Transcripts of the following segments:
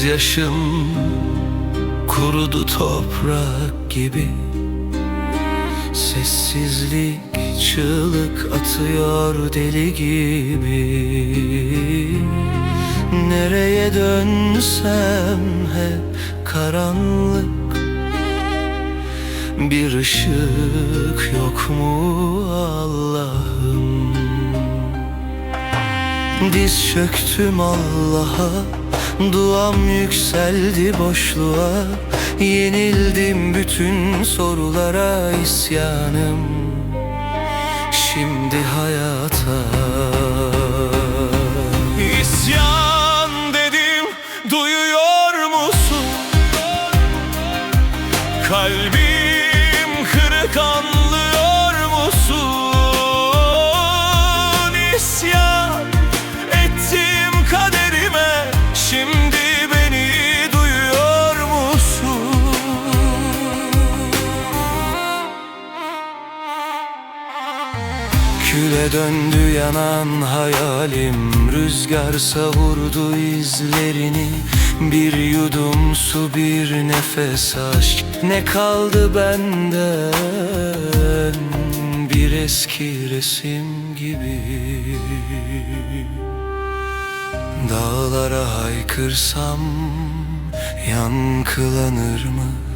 yaşım kurudu toprak gibi. Sessizlik çığlık atıyor deli gibi. Nereye dönsem hep karanlık. Bir ışık yok mu Allah'ım Diz çöktüm Allah'a Duam yükseldi boşluğa Yenildim bütün sorulara isyanım Şimdi hayata İsyan dedim duyuyor musun? Kalbim kırık anlıyor musun? Küle döndü yanan hayalim. Rüzgar savurdu izlerini. Bir yudum su bir nefes aşk. Ne kaldı benden? Bir eski resim gibi. Dağlara haykırsam Yankılanır mı?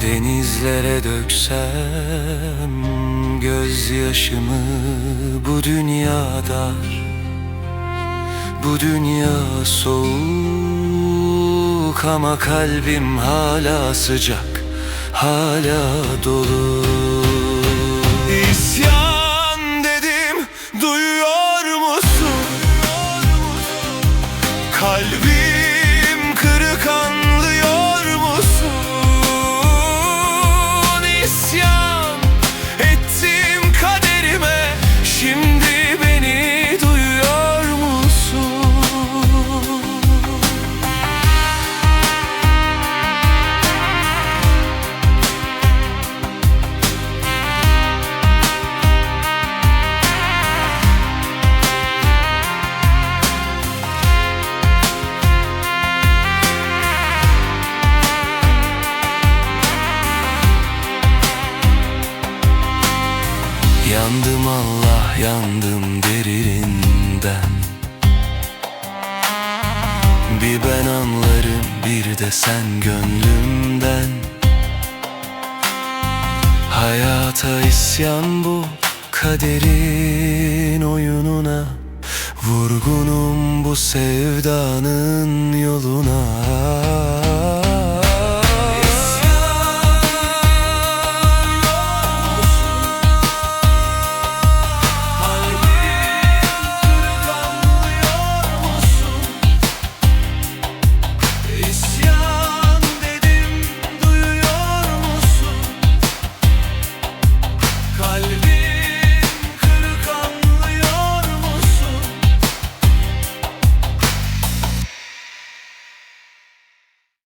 Denizlere döksem gözyaşımı bu dünya dar. Bu dünya soğuk ama kalbim hala sıcak Hala dolu. İsyan dedim duyuyor yandım derinden Bir ben anlarım bir de sen gönlümden. Hayata isyan bu kaderin oyununa. Vurgunum bu sevdanın yoluna